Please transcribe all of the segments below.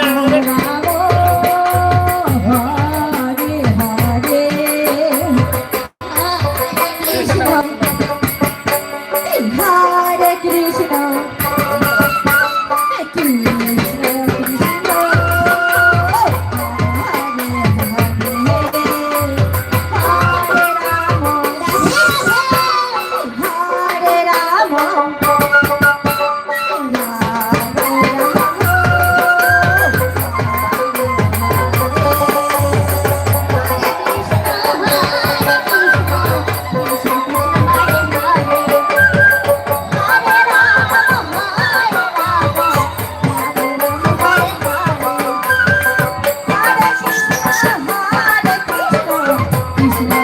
Bela Thank you.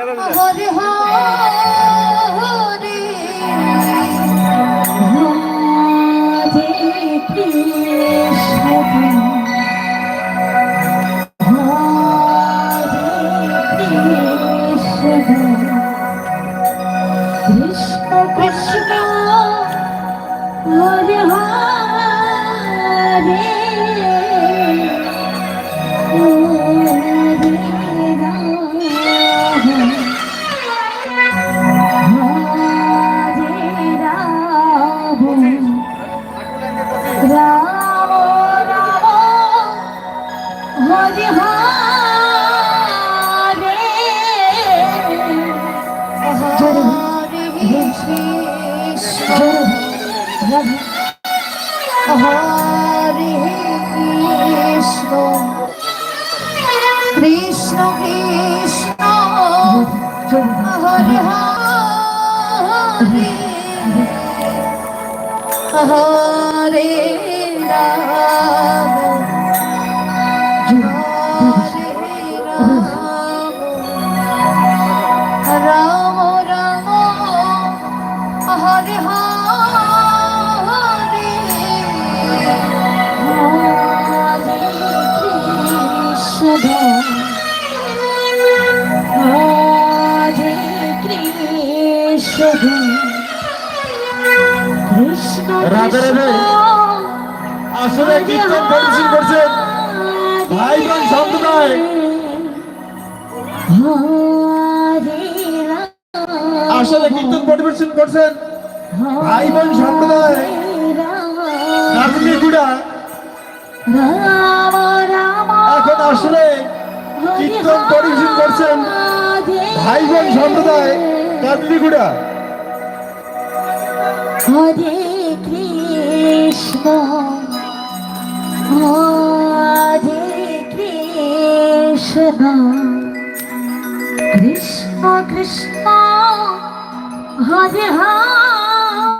Hare Hare. হরে কৃষ্ণ সম্প্রদায় নাতনি হরে কৃষ্ণ হরে কৃষ্ণ কৃষ্ণ কৃষ্ণ হরে হরে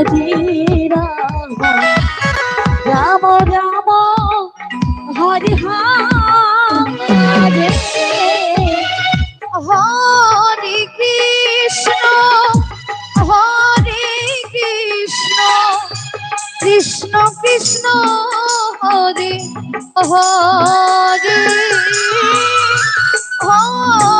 হরে রাম রাম রাম, হরে হরে। হরে কৃষ্ণ হরে কৃষ্ণ। কৃষ্ণ কৃষ্ণ, হরে হরে। হরে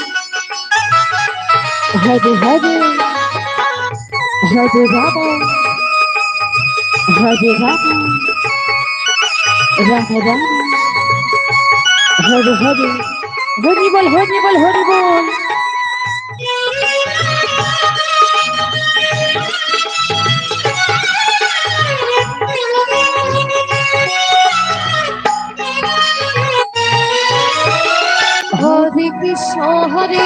हरे हरे हरे राधा हरे राधा राधा राम, हरे हरे हरि बोल हरि बोल हरि बोल हरे कृष्ण, हरे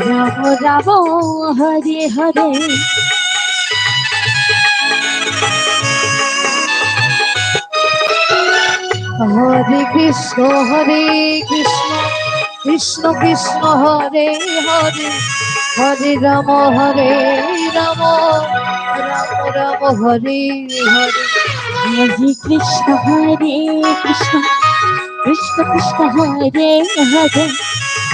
রাম রাম হরে হরে। হরে কৃষ্ণ হরে কৃষ্ণ কৃষ্ণ কৃষ্ণ, হরে হরে। হরে রাম হরে রাম রাম রাম, হরে হরে। হরে কৃষ্ণ হরে কৃষ্ণ কৃষ্ণ কৃষ্ণ, হরে হরে।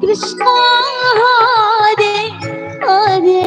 কৃষ্ণ হরে হরে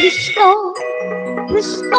কৃষ্ণ কৃষ্ণ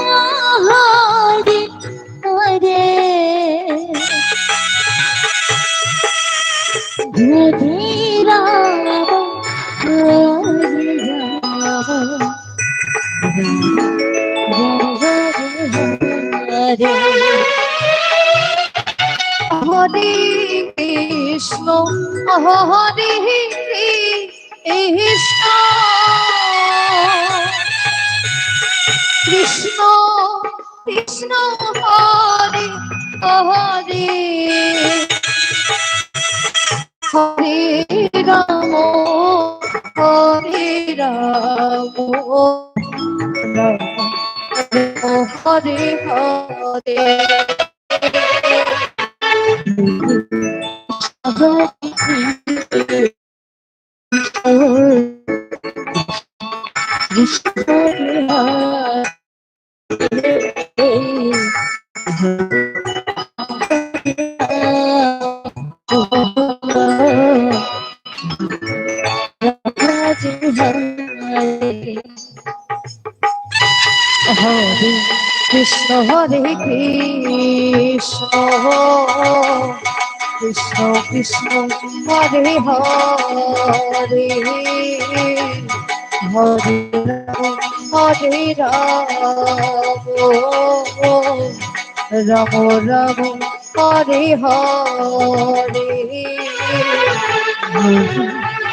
হরে হরে হরে হরে হরে রাম রাম হরে হরে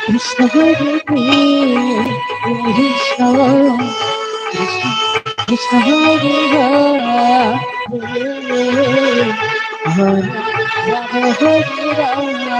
কৃষ্ণ হরে কৃষ্ণ কৃষ্ণ হরে হরে হরে রাম